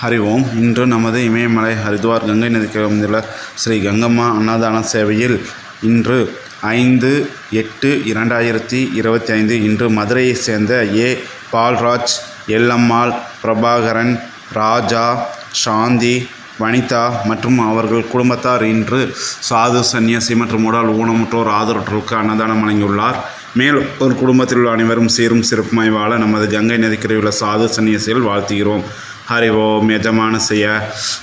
ஹரி ஓம் இன்று நமது இமயமலை ஹரித்வார் கங்கை நதிக்கு அமைந்துள்ள ஸ்ரீ கங்கம்மா அன்னதான சேவையில் இன்று ஐந்து எட்டு இரண்டாயிரத்தி இருபத்தி ஐந்து இன்று மதுரையைச் சேர்ந்த ஏ. பால்ராஜ் எல்லம்மாள் பிரபாகரன் ராஜா சாந்தி வனிதா மற்றும் அவர்கள் குடும்பத்தார் இன்று சாது சன்னியாசி மற்றும் உடல் ஊனமுற்றோர் ஆதரவற்றோருக்கு அன்னதானம் வழங்கியுள்ளார். மேலும் ஒரு குடும்பத்தில் உள்ள அனைவரும் சீரும் சிறப்புமாய் வாழ நமது கங்கை நதிக்கரையில் உள்ள சாது சன்னியாசிகள் வாழ்த்துகிறோம். ஹரி ஓம் யஜமானசிய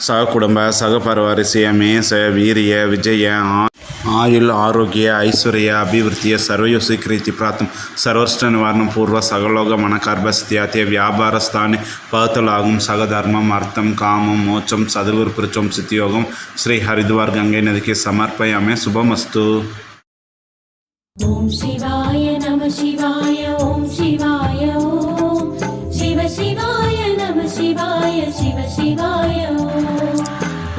சக குடும்ப சக பரவரிசிய மேச வீரிய விஜய ஆயுள் ஆரோக்கிய ஐஸ்வர்ய அபிவிருத்திய ಸರ್ವಯು ಸ್ವೀಕೃತಿ ಪ್ರಾತಂ ಸರ್ವಷ್ಟ ನಿವಾರಣಂ ಪೂರ್ವ ಸಗಲೋಗ ಮನ ಕರ್ಭಸ್ಥ್ಯಾತಿಯ ವ್ಯಾಪಾರ ಸ್ಥಾನೆ ಪಹತಲಾಗಂ ಸಗಧರ್ಮಂ ಅರ್ಥಂ ಕಾಮಂ ಮೋಚಂ ಸದುಗುರು ಪೃಚಂ ಸಿತಿಯೋಗಂ ಶ್ರೀ ಹರಿದ್ವಾರ್ ಗಂಗೆ ನದಿಗೆ ಸಮರ್ಪಯಾಮೆ ಶುಭಮಸ್ತು ಓಂ ಶಿವಾಯ ನಮ ಶಿವಾಯ ಓಂ ಶಿವಾಯ ಓಂ சிவாய சிவ சிவாய.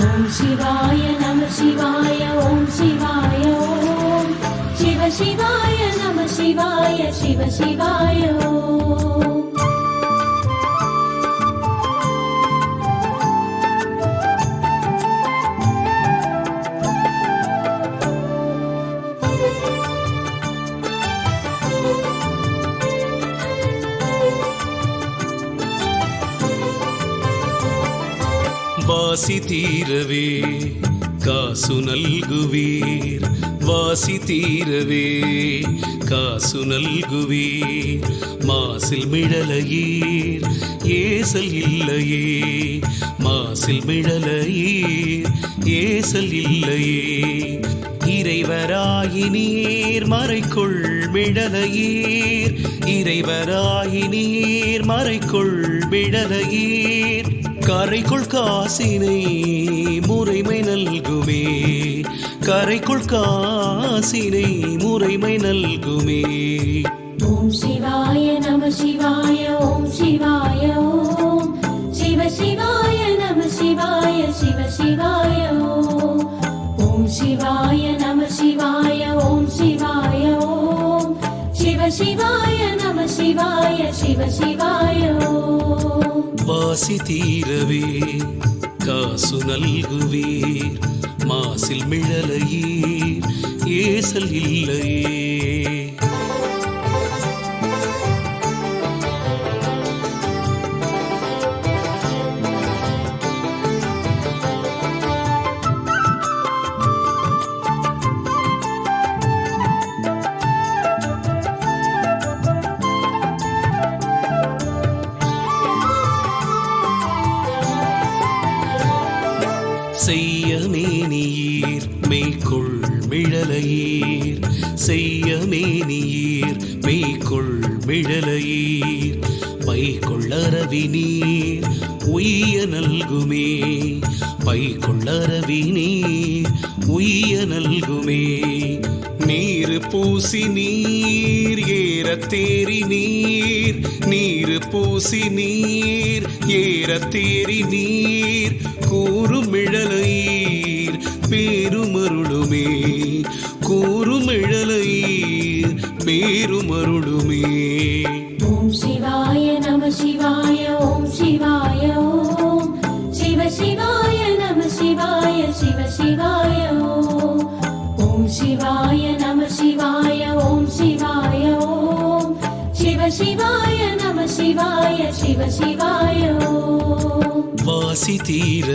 ஓம் சிவாய நம சிவாய ஓம் சிவாய. ஓம் சிவ சிவாய நம சிவாய சிவ சிவாய. ஓம் വാസി തീരവേ കാസു നൽകുവീർ വാസി തീരവേ കാസു നൽകുവീർ മാസിൽ മിഴലയീർ ഏസൽ ഇല്ലയേ മാസിൽ മിഴലയീർ ஏசல் இல்லையே இறைவராயினீர் மறைக்குள் விடலையீர் இறைவராயினீர் மறைக்குள் விடலையீர் கரைக்குள் காசினை முறைமை நல்குமே. கரைக்குள் காசினை முறைமை நல்குமே. ஓம் சிவாய நம சிவாய ஓம் சிவாய ஓம். சிவ சிவாய நம சிவாய சிவ சிவாய ஓம். சிவாய நம शिवाय नमः शिवाय शिव शिवाय ॐ வாசி தீரவே காசு நல்குவீர் மாசில் மிழலையீர் ஏசல் இல்லையே செய்ய மேனியீர் மெய்க்குள் மிழலையீர். செய்ய மேனியீர் மெய்க்குள் மிழலையீர். பைக்குள்ளரவி நீர் உய்ய நல்குமே. பைக்குள்ளரவி நீர் உய்ய நல்குமே. நீர் பூசி நீர் ஏற தேறி நீர் நீர் பூசி நீர் ஏற தேறி நீர் திருமருளுமே. ஓம் சிவாய நம சிவாய ஓம் சிவாய ஓம். சிவ சிவாய நம சிவாய சிவ சிவாய ஓம். சிவாய நம சிவாய ஓம் சிவாய ஓம். சிவ சிவாய நம சிவாய சிவ சிவாய வாசி தீர